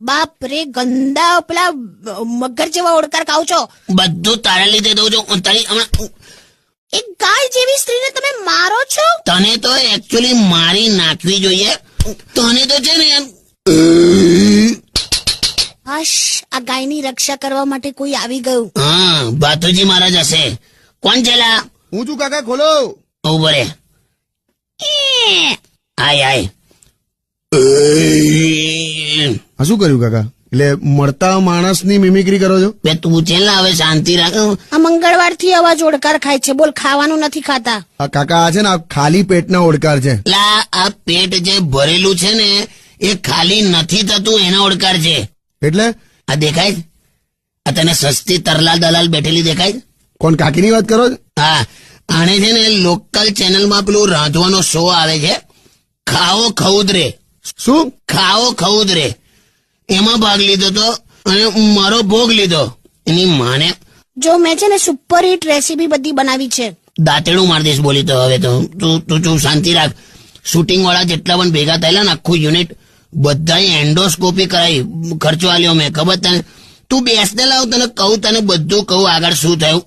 બાપ રે ગંદા પેલા મગર જેવા ઓડકાર ખાવ છો. બધું તારા લીધે દઉં છું. તારી હમણાં એક ગાય જેવી સ્ત્રીને તમે મારો છો? તને તો એકચ્યુઅલી મારી નાખવી જોઈએ. તને તો છે ને એમ. હશ આ ગાયની રક્ષા કરવા માટે કોઈ આવી ગયું. હા બાતુજી મહારાજ હશે. કોણ છેલા હું છું કાકા ખોલો. ઉભરે આય આય. આ શું કર્યું કાકા? એટલે મળતા માણસની મિમિક્રી કરો છો? બે તું છે ને હવે શાંતિ રાખ. આ મંગળવારથી અવાજ ઓડકાર ખાય છે. બોલ ખાવાનું નથી ખાતા. આ કાકા આ છે ને આ ખાલી પેટના ઓડકાર છે. લા આ પેટ જે ભરેલું છે ને એ ખાલી નથી થતું એના ઓડકાર છે. એટલે? આ દેખાય? આ તને સસ્તી તરલાલ દલાલ બેઠેલી દેખાય? કોણ કોણ કાકીની વાત કરો છો? હા. આને છે ને લોકલ ચેનલમાં પેલું રાંધવાનો શો આવે છે. ખાઓ ખઉદરે શું? ખાઓ ખઉદરે એમાં ભાગ લીધો તો અને મારો ભોગ લીધો. એની માને જો મેં છે ને સુપર હિટ રેસીપી બધી બનાવી છે. દાંતેડું માર દઈશ બોલી તો હવે તો. તું તું તું શાંતિ રાખ. શૂટિંગ વાળા જેટલા પણ ભેગા થયેલા ને આખું યુનિટ બધાએ એન્ડોસ્કોપી કરાવી ખર્ચો આલ્યો મેં. ખબર તને? તું બેસને લાવ તને કહું તને બધું કહું. આગળ શું થયું?